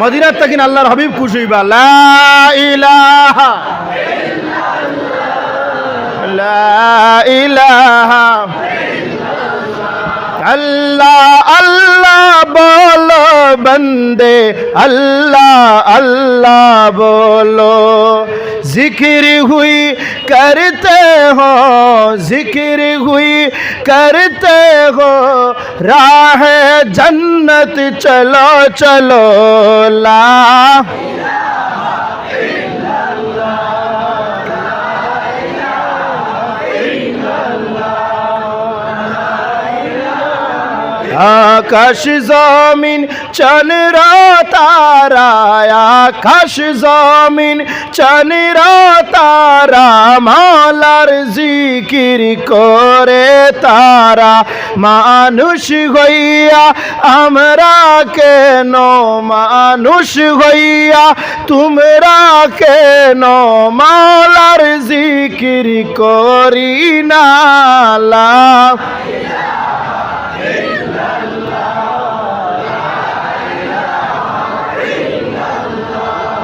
মদিনার তাকিন আল্লাহর হাবিব খুশি হইবা। আল্লাহ আল্লাহ বলো বন্দে আল্লাহ আল্লাহ বলো। जिक्र हुई करते हो जिक्र हुई करते हो राह जन्नत चलो चलो ला আকাশ জমিন চন্দ্র তারা, আকাশ জমিন চন্দ্র তারা, মালার জিকির করে তারা। মানুষ হইয়া আমরা কেন? মানুষ হইয়া তোমরা কেন? মালার জিকির করি না।